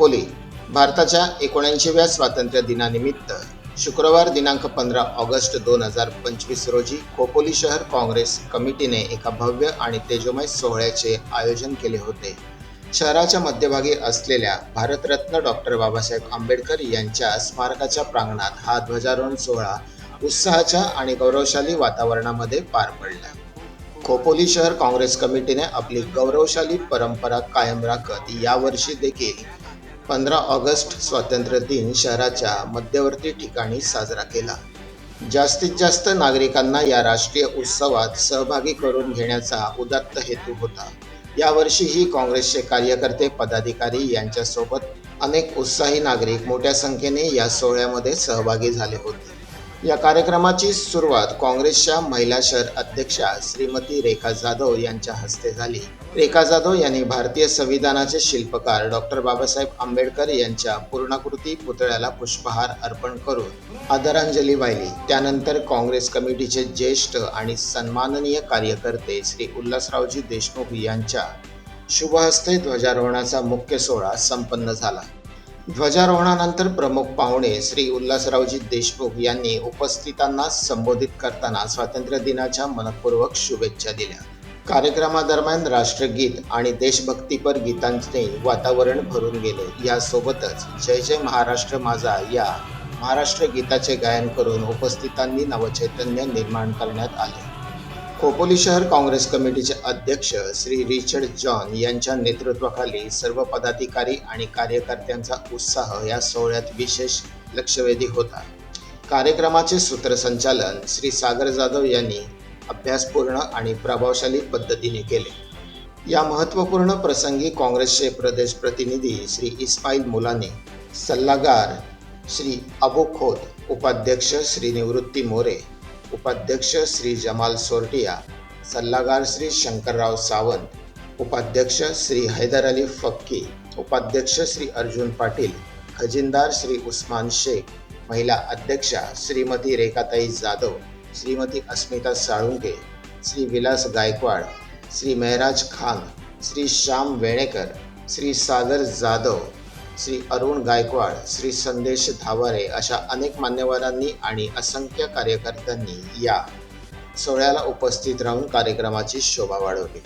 खोपोली भारताच्या एकोणऐंशीव्या स्वातंत्र्य दिनानिमित्त शुक्रवार दिनांक पंधरा ऑगस्ट दोन हजार पंचवीस रोजी खोपोली शहर काँग्रेस कमिटीने एका भव्य आणि तेजोमय सोहळ्याचे आयोजन केले होते. शहराच्या मध्यभागी असलेल्या भारतरत्न डॉक्टर बाबासाहेब आंबेडकर यांच्या स्मारकाच्या प्रांगणात हा ध्वजारोहण सोहळा उत्साहाच्या आणि गौरवशाली वातावरणामध्ये पार पडला. खोपोली शहर काँग्रेस कमिटीने आपली गौरवशाली परंपरा कायम राखत यावर्षी देखील पंधरा ऑगस्ट स्वातंत्र्य दिन शहराच्या मध्यवर्ती ठिकाणी साजरा केला. जास्तीत जास्त नागरिकांना या राष्ट्रीय उत्सवात सहभागी करून घेण्याचा उदात्त हेतू होता. यावर्षीही काँग्रेसचे कार्यकर्ते पदाधिकारी यांच्यासोबत अनेक उत्साही नागरिक मोठ्या संख्येने या सोहळ्यामध्ये सहभागी झाले होते. या कार्यक्रमाची सुरुवात काँग्रेसच्या महिला शहर अध्यक्षा श्रीमती रेखा जाधव यांच्या हस्ते झाली. रेखा जाधव यांनी भारतीय संविधानाचे शिल्पकार डॉक्टर बाबासाहेब आंबेडकर यांच्या पूर्णाकृती पुतळ्याला पुष्पहार अर्पण करून आदरांजली वाहिली. त्यानंतर काँग्रेस कमिटीचे ज्येष्ठ आणि सन्माननीय कार्यकर्ते श्री उल्हासरावजी देशमुख यांच्या शुभहस्ते ध्वजारोहणाचा मुख्य सोहळा संपन्न झाला. ध्वजारोहणानंतर प्रमुख पाहुणे श्री उल्हासरावजी देशमुख यांनी उपस्थितांना संबोधित करताना स्वातंत्र्य दिनाच्या मनपूर्वक शुभेच्छा दिल्या. कार्यक्रमादरम्यान राष्ट्रगीत आणि देशभक्तीपर गीतांचे वातावरण भरून गेले. यासोबतच जय जय महाराष्ट्र माझा या महाराष्ट्र गीताचे गायन करून उपस्थितांनी नवचैतन्य निर्माण करण्यात आले. खोपोली शहर काँग्रेस कमिटीचे अध्यक्ष श्री रिचर्ड जॉन यांच्या नेतृत्वाखाली सर्व पदाधिकारी आणि कार्यकर्त्यांचा उत्साह या सोहळ्यात विशेष लक्षवेधी होता. कार्यक्रमाचे सूत्रसंचालन श्री सागर जाधव यांनी अभ्यासपूर्ण आणि प्रभावशाली पद्धतीने केले. या महत्त्वपूर्ण प्रसंगी काँग्रेसचे प्रदेश प्रतिनिधी श्री इस्माईल मुलानी सल्लागार श्री अबू खोत उपाध्यक्ष श्री निवृत्ती मोरे उपाध्यक्ष श्री जमाल सोर्टिया सल्लागार श्री शंकरराव सावंत उपाध्यक्ष श्री हैदर अली फक्की उपाध्यक्ष श्री अर्जुन पाटील खजिनदार श्री उस्मान शेख महिला अध्यक्षा श्रीमती रेखाताई जाधव श्रीमती अस्मिता साळुंके श्री विलास गायकवाड श्री मेहराज खान श्री श्याम वेणेकर श्री सागर जाधव श्री अरुण गायकवाड श्री संदेश धावारे अशा अनेक मान्यवरांनी आणि असंख्य कार्यकर्त्यांनी या सोहळ्याला उपस्थित राहून कार्यक्रमाची शोभा वाढवली.